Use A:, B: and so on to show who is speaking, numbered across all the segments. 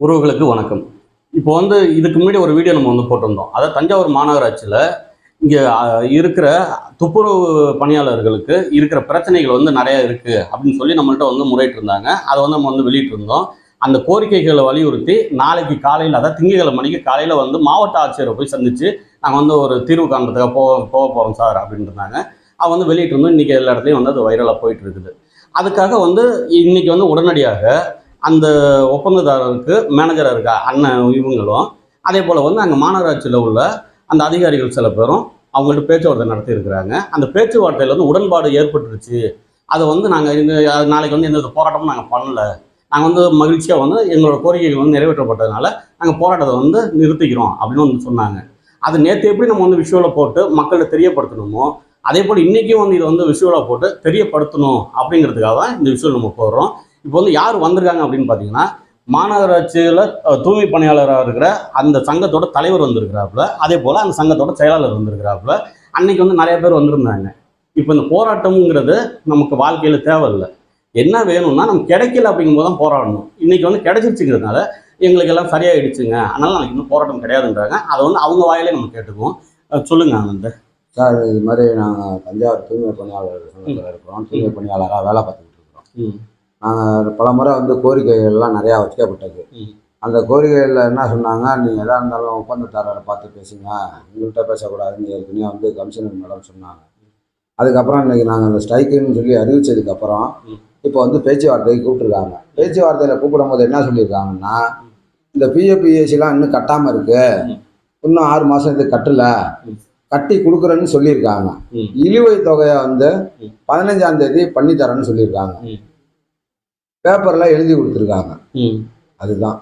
A: உறவுகளுக்கு வணக்கம். இப்போ வந்து இதுக்கு முன்னாடி ஒரு வீடியோ நம்ம வந்து போட்டிருந்தோம். அதாவது தஞ்சாவூர் மாநகராட்சியில் இங்கே இருக்கிற துப்புரவு பணியாளர்களுக்கு இருக்கிற பிரச்சனைகள் வந்து நிறைய இருக்குது அப்படின்னு சொல்லி நம்மள்கிட்ட வந்து முறையிட்டு இருந்தாங்க அதை வந்து நம்ம வந்து வெளியிட்டிருந்தோம். அந்த கோரிக்கைகளை வலியுறுத்தி நாளைக்கு காலையில் அதாவது திங்கட்கிழமை மணிக்கு காலையில் வந்து மாவட்ட ஆட்சியரை போய் சந்தித்து நாங்கள் வந்து ஒரு தீர்வு காண்றதுக்காக போக போக போகிறோம் சார் அப்படின்னு இருந்தாங்க அவங்க வந்து வெளியிட்டிருந்தோம். இன்றைக்கி எல்லா இடத்துலையும் வந்து அது வைரலாக போயிட்டு இருக்குது அதுக்காக வந்து இன்னைக்கு வந்து உடனடியாக அந்த ஒப்பந்ததாரருக்கு மேனேஜராக இருக்கா அண்ணன் இவங்களும் அதே போல் வந்து அங்கே மாநகராட்சியில் உள்ள அந்த அதிகாரிகள் சில பேரும் அவங்கள்ட்ட பேச்சுவார்த்தை நடத்தியிருக்கிறாங்க அந்த பேச்சுவார்த்தையில் வந்து உடன்பாடு ஏற்பட்டுருச்சு. அதை வந்து நாங்கள் இந்த நாளைக்கு வந்து எந்த போராட்டமும் நாங்கள் பண்ணலை. நாங்கள் வந்து மகிழ்ச்சியாக வந்து எங்களோட கோரிக்கைகள் வந்து நிறைவேற்றப்பட்டதுனால நாங்கள் போராட்டத்தை வந்து நிறுத்திக்கிறோம் அப்படின்னு வந்து சொன்னாங்க. அது நேற்று எப்படி நம்ம வந்து விஷுவலை போட்டு மக்கள்கிட்ட தெரியப்படுத்தணுமோ அதே போல் இன்றைக்கும் வந்து இதை வந்து விஷுவலாக போட்டு தெரியப்படுத்தணும் அப்படிங்கிறதுக்காக தான் இந்த விஷுவல் நம்ம போடுறோம். இப்போ வந்து யார் வந்திருக்காங்க அப்படின்னு பார்த்தீங்கன்னா மாநகராட்சியில் தூய்மை பணியாளராக இருக்கிற அந்த சங்கத்தோட தலைவர் வந்திருக்கிறாப்புல. அதே போல் அந்த சங்கத்தோட செயலாளர் வந்திருக்கிறாப்புல. அன்னைக்கு வந்து நிறைய பேர் வந்திருந்தாங்க. இப்போ இந்த போராட்டம்ங்கிறது நமக்கு வாழ்க்கையில் தேவையில்லை. என்ன வேணும்னா நமக்கு கிடைக்கல அப்படிங்கும்போது தான் போராடணும். இன்னைக்கு வந்து கிடைச்சிருச்சுங்கிறதுனால எங்களுக்கு எல்லாம் சரியாயிடுச்சுங்க. அதனால நாளைக்கு இன்னும் போராட்டம் கிடையாதுன்றாங்க. அதை வந்து அவங்க வாயிலே நம்ம கேட்டுக்குவோம். அஹ், சொல்லுங்க ஆனந்த்.
B: சார் இது மாதிரி நாங்கள் தஞ்சாவூர் தூய்மை பணியாளர் சங்கத்தில் இருக்கிறோம். தூய்மை பணியாளராக வேலை பார்த்துக்கிட்டு இருக்கிறோம்.
A: ம்.
B: நாங்கள் பல முறை வந்து கோரிக்கைகள்லாம் நிறையா வைக்கப்பட்டது. அந்த கோரிக்கைகளில் என்ன சொன்னாங்க நீங்கள் எதாக இருந்தாலும் ஒப்பந்ததாரரை பார்த்து பேசுங்க உங்கள்கிட்ட பேசக்கூடாதுன்னு ஏற்கனவே வந்து கமிஷனர் மேடம் சொன்னாங்க அதுக்கப்புறம் இன்னைக்கு நாங்கள் அந்த ஸ்ட்ரைக்குன்னு சொல்லி அறிவிச்சதுக்கப்புறம்
A: ம்.
B: இப்போ வந்து பேச்சுவார்த்தைக்கு கூப்பிட்டுருக்காங்க பேச்சுவார்த்தையில் கூப்பிடும்போது என்ன சொல்லியிருக்காங்கன்னா இந்த பிஎஃப்பிஎஸ்சிலாம் இன்னும் கட்டாமல் இருக்கு
A: ம்.
B: இன்னும் ஆறு மாதம் இது கட்டல. கட்டி கொடுக்குறேன்னு சொல்லியிருக்காங்க. இழுவை தொகையை வந்து. பதினஞ்சாம் தேதி பண்ணி தரேன்னு சொல்லியிருக்காங்க. பேப்பர்ல எழுதி கொடுத்துருக்காங்க.
A: ம்.
B: அதுதான்.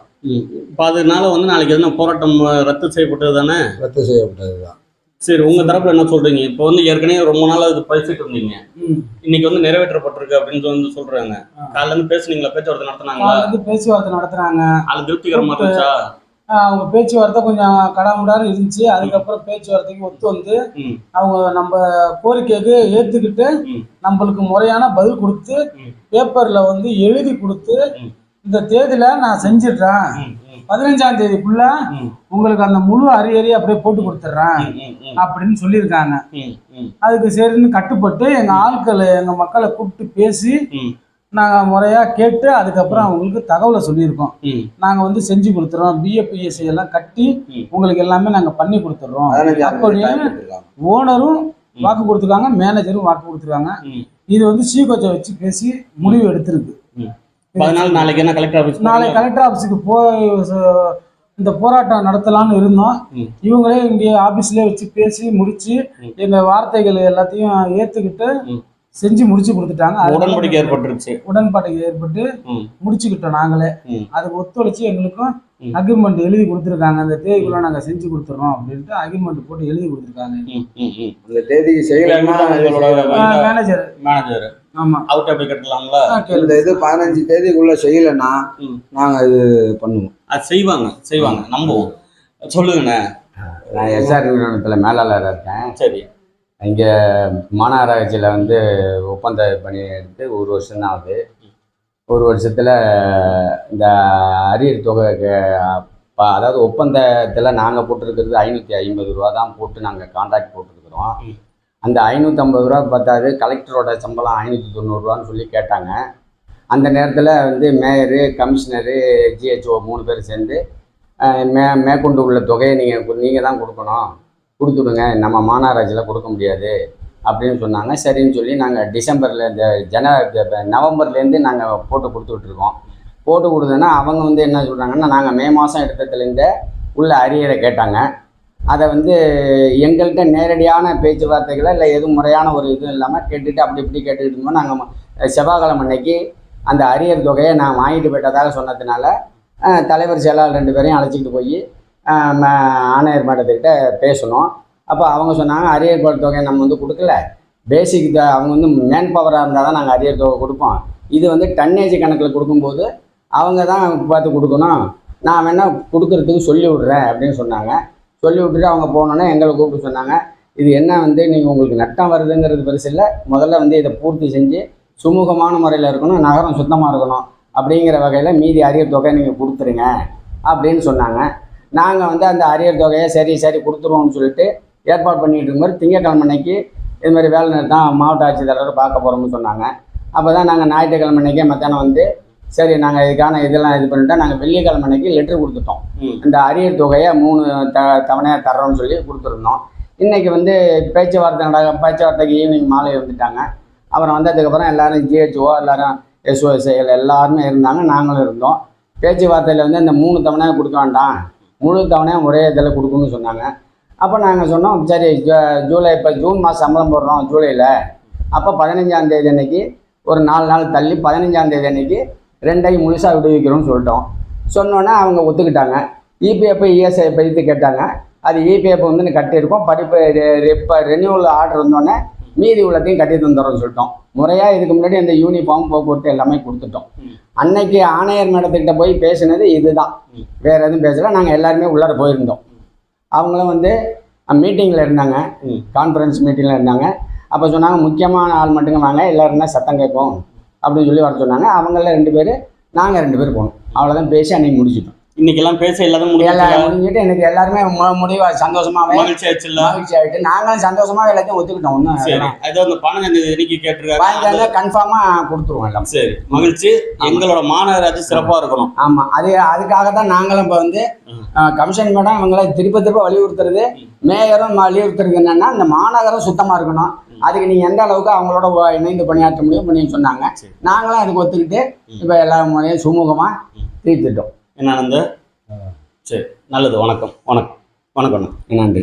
A: இப்போ அதனால வந்து நாளைக்கு எதுனா போராட்டம் ரத்து செய்யப்பட்டது தானே?
B: ரத்து செய்யப்பட்டது தான்
A: சரி உங்க தரப்புல என்ன சொல்றீங்க? இப்போ வந்து ஏற்கனவே ரொம்ப நாளா இது பேசிட்டு இருந்தீங்க. இன்னைக்கு வந்து நிறைவேற்றப்பட்டிருக்கு அப்படின்னு வந்து சொல்றாங்க. காலைல இருந்து பேசுனீங்களா? பேச்சுவார்த்தை நடத்துனாங்களா?
C: பேச்சுவார்த்தை நடத்துனாங்க
A: அது திருப்திகரமா இருந்துச்சா?
C: அவங்க பேச்சுவார்த்தை கொஞ்சம் கடாமுடான்னு இருந்துச்சு. அதுக்கப்புறம் பேச்சுவார்த்தைக்கு ஒத்து வந்து. அவங்க நம்ம கோரிக்கைக்கு ஏத்துக்கிட்டு
A: ம்.
C: நம்மளுக்கு முறையான பதில் கொடுத்து. பேப்பர்ல வந்து எழுதி கொடுத்து. இந்த தேதியில நான் செஞ்சிடுறேன். பதினஞ்சாம் தேதிக்குள்ள உங்களுக்கு அந்த முழு அரியறி அப்படியே போட்டு கொடுத்துட்றேன். அப்படின்னு சொல்லியிருக்காங்க. அதுக்கு சரின்னு கட்டுப்பட்டு எங்க ஆட்களை எங்க மக்களை கூப்பிட்டு பேசி
A: ம்,
C: நாங்க முறையா கேட்டு அதுக்கப்புறம் அவங்களுக்கு தகவலை சொல்லியிருக்கோம்
A: ம்,
C: நாங்க வந்து செஞ்சு கொடுத்துறோம் பிஎஃப்பிஎஸ்சி எல்லாம் கட்டி. உங்களுக்கு எல்லாமே நாங்க பண்ணி கொடுத்துட்றோம் ஓனரும் வாக்கு கொடுத்துருக்காங்க மேனேஜரும் வாக்கு கொடுத்துருக்காங்க. இது வந்து சீகோச்சை வச்சு பேசி முடிவு எடுத்திருக்கு
A: ம். பதினாலு நாளைக்கு என்ன கலெக்டர் ஆஃபீஸ்
C: நாளை கலெக்டர் ஆஃபீஸுக்கு போய் இந்த போராட்டம் நடத்தலாம்னு இருந்தோம். இவங்களே இங்கே ஆபீஸ்லயே வச்சு பேசி முடிச்சு
A: ம்.
C: எங்க வார்த்தைகள் எல்லாத்தையும் ஏத்துக்கிட்டு
A: ம்.
C: செஞ்சு முடிச்சு கொடுத்துட்டாங்க.
A: உடன்படிக்கை ஏற்பட்டுருச்சு.
C: உடன்பாடு ஏற்பட்டு. முடிச்சுக்கிட்டோம் நாங்களே. அதுக்கு ஒத்துழைச்சு எங்களுக்கும். அக்ரிமெண்ட் எழுதி கொடுத்துருக்காங்க. அந்த தேதிக்குள்ள நாங்க செஞ்சு கொடுத்துறோம் அப்படின்ட்டு அக்ரிமெண்ட் போட்டு எழுதி கொடுத்துருக்காங்க.
B: அந்த தேதிக்கு செய்யலைன்னா
C: மேனேஜர்
A: மேனேஜர்
C: ஆமா.
A: அவுட்
C: ஆ, கேளு.
B: இந்த இது பதினஞ்சு தேதிக்குள்ள செய்யலைன்னா. நாங்க இது பண்ணுவோம்.
A: அது செய்வாங்க செய்வாங்க. நம்புவோம். சொல்லுங்கண்ணே.
D: நான் எஸ்ஆர் நிறுவனத்தில் மேலாளராக இருக்கேன்.
A: சரி.
D: இங்கே மாநகராட்சியில் வந்து ஒப்பந்த பணி எடுத்து ஒரு வருஷம் தான் ஆகுது. ஒரு வருஷத்தில் இந்த அரியர் தொகை அதாவது ஒப்பந்தத்தில் நாங்கள் போட்டிருக்கிறது ஐநூற்றி ஐம்பது ரூபா தான் போட்டு நாங்கள் கான்ட்ராக்ட் போட்டிருக்கிறோம். அந்த ஐநூற்றம்பது ரூபா பத்தாது கலெக்டரோட சம்பளம் ஐநூற்றி தொண்ணூறுரூவான்னு சொல்லி கேட்டாங்க. அந்த நேரத்தில் வந்து மேயரு கமிஷனரு ஜிஹெச்ஓ மூணு பேர் சேர்ந்து மே மேற்கொண்டு உள்ள தொகையை நீங்கள் நீங்கள் தான் கொடுக்கணும். கொடுத்துடுங்க. நம்ம மாநகராட்சியில் கொடுக்க முடியாது அப்படின்னு சொன்னாங்க. சரின்னு சொல்லி நாங்கள் டிசம்பரில் இந்த ஜன நவம்பர்லேருந்து நாங்கள் போட்டு கொடுத்துட்ருக்கோம். போட்டு கொடுத்தோன்னா அவங்க வந்து என்ன சொல்கிறாங்கன்னா நாங்கள் மே மாதம் எடுத்ததுலேருந்தே உள்ள அரியரை கேட்டாங்க. அதை வந்து எங்கள்கிட்ட நேரடியான பேச்சுவார்த்தைகளை இல்லை எதுவும் முறையான ஒரு இதுவும் இல்லாமல் கேட்டுட்டு அப்படி இப்படி கேட்டுக்கிட்டு இருந்தோம் நாங்கள் செவ்வாய்க்கிழமை அன்னைக்கு அந்த அரியர் தொகையை நான் வாங்கிட்டு போயிட்டதாக சொன்னதுனால தலைவர் செயலாளர் ரெண்டு பேரையும் அழைச்சிக்கிட்டு போய் ஆணையர் மேடத்துக்கிட்ட பேசணும். அப்போ அவங்க சொன்னாங்க அரியர் ப- தொகையை நம்ம வந்து கொடுக்கல. பேசிக் த அவங்க வந்து மேன் பவராக இருந்தால் தான் நாங்கள் அரியர் தொகை கொடுப்போம். இது வந்து டன்னேஜ் கணக்கில் கொடுக்கும்போது அவங்க தான் பார்த்து கொடுக்கணும். நான் வேணால் கொடுக்குறதுக்கு சொல்லி விட்றேன் அப்படின்னு சொன்னாங்க. சொல்லி விட்டுட்டு அவங்க போனோன்னே எங்களை கூப்பிட்டு சொன்னாங்க இது என்ன வந்து நீங்கள் உங்களுக்கு நட்டம் வருதுங்கிறது பெருசு இல்லை. முதல்ல வந்து இதை பூர்த்தி செஞ்சு சுமூகமான முறையில் இருக்கணும் நகரம் சுத்தமாக இருக்கணும் அப்படிங்கிற வகையில் மீதி அரியர் தொகை நீங்கள் கொடுத்துருங்க அப்படின்னு சொன்னாங்க. நாங்கள் வந்து அந்த அரியர் தொகையை சரி சரி கொடுத்துருவோம்னு சொல்லிட்டு ஏற்பாடு பண்ணிட்டு இருக்கும்போது திங்கக்கிழமை அன்னைக்கு இது மாதிரி வேலை நிறுத்தம் மாவட்ட ஆட்சித்தலைவர் பார்க்க போகிறோம்னு சொன்னாங்க. அப்போ தான் நாங்கள் ஞாயிற்றுக்கிழமை அன்னைக்கே மத்தியானம் வந்து சரி நாங்கள் இதுக்கான இதெல்லாம் இது பண்ணிட்டோம். நாங்கள் வெள்ளிக்கிழமை அன்னைக்கு லெட்டர் கொடுத்துட்டோம். இந்த அரியர் தொகையை மூணு த தவணையாக தர்றோம்னு சொல்லி கொடுத்துருந்தோம். இன்னைக்கு வந்து பேச்சுவார்த்தை நட பேச்சுவார்த்தைக்கு ஈவினிங் மாலை வந்துட்டாங்க. அப்புறம் வந்ததுக்கப்புறம் எல்லாரும் ஜிஹெச்ஓ எல்லாரும் எஸ்ஓஎஸ்ஐகள் எல்லாருமே இருந்தாங்க. நாங்களும் இருந்தோம். பேச்சுவார்த்தையில் வந்து இந்த மூணு தவணையாக கொடுக்க வேண்டாம். முழு தவணையாக ஒரே இதில் கொடுக்கணும்னு சொன்னாங்க. அப்போ நாங்கள் சொன்னோம் சரி ஜூலை இப்போ ஜூன் மாதம் சம்பளம் போடுறோம் ஜூலையில். அப்போ பதினஞ்சாந்தேதி அன்னைக்கு ஒரு நாலு நாள் தள்ளி பதினஞ்சாந்தேதி அன்னைக்கு ரெண்டையும் முழுசாக விடுவிக்கிறோம்னு சொல்லிட்டோம். சொன்னோன்னே அவங்க ஒத்துக்கிட்டாங்க. இபிஎஃப் இஎஸ்ஐ பற்றி கேட்டாங்க. அது இபிஎஃப் வந்து கட்டியிருக்கோம். படிப்பு இப்போ ரெனியூவல் ஆர்டர் வந்தோடனே மீதி உள்ளத்தையும் கட்டி தந்துடுறோம்னு சொல்லிட்டோம். முறையாக இதுக்கு முன்னாடி அந்த யூனிஃபார்ம் போக்குவரத்து எல்லாமே கொடுத்துட்டோம். அன்னைக்கு ஆணையர் மேடத்துக்கிட்ட போய் பேசினது இதுதான். வேற எதுவும் பேசல. நாங்கள் எல்லாருமே உள்ளார போயிருந்தோம். அவங்களும் வந்து மீட்டிங்கில் இருந்தாங்க. கான்ஃபரன்ஸ் மீட்டிங்கில் இருந்தாங்க. அப்போ சொன்னாங்க முக்கியமான ஆள் மட்டுங்க வாங்க. எல்லாரும் சத்தம் கேட்கும் அப்படின்னு சொல்லி வர சொன்னாங்க. அவங்கள ரெண்டு பேர் நாங்கள் ரெண்டு பேர் போனோம். அவ்வளோதான் பேசி அன்னைக்கு முடிச்சிட்டோம்.
A: இன்னைக்கு எல்லாம் பேச எல்லாரும்
D: முடிஞ்சிட்டு எனக்கு எல்லாருமே முடிவா சந்தோஷமாவே
A: மகிழ்ச்சி ஆச்சுல்ல
D: மகிழ்ச்சி ஆகிட்டு நாங்களும் சந்தோஷமா எல்லாத்தையும் ஒத்துக்கிட்டோம் ஒன்றும்
A: சரி அது அந்த தேதி இன்னைக்கு கேட்டிருக்காங்க
D: வாங்கிட்டாங்க கன்ஃபார்மாக கொடுத்துருவோம் எல்லாம்.
A: சரி மகிழ்ச்சி. எங்களோட மாநகராட்சி சிறப்பா இருக்கணும்.
D: ஆமாம் அது அதுக்காக தான் நாங்களும் இப்போ வந்து. கமிஷன் மேடம் இவங்களை திருப்ப திருப்ப வலியுறுத்துறது மேயரும் வலியுறுத்துறது என்னன்னா இந்த மாநகரம் சுத்தமாக இருக்கணும். அதுக்கு நீங்கள் எந்த அளவுக்கு அவங்களோட இணைந்து பணியாற்ற முடியும் பண்ணி சொன்னாங்க. நாங்களும் அதுக்கு ஒத்துக்கிட்டு. இப்போ எல்லா முறையும் சுமூகமாக தீர்த்துட்டோம்.
A: என்ன ஆனந்த்? சரி நல்லது. வணக்கம். வணக்கம். வணக்கம்.
D: நன்றி.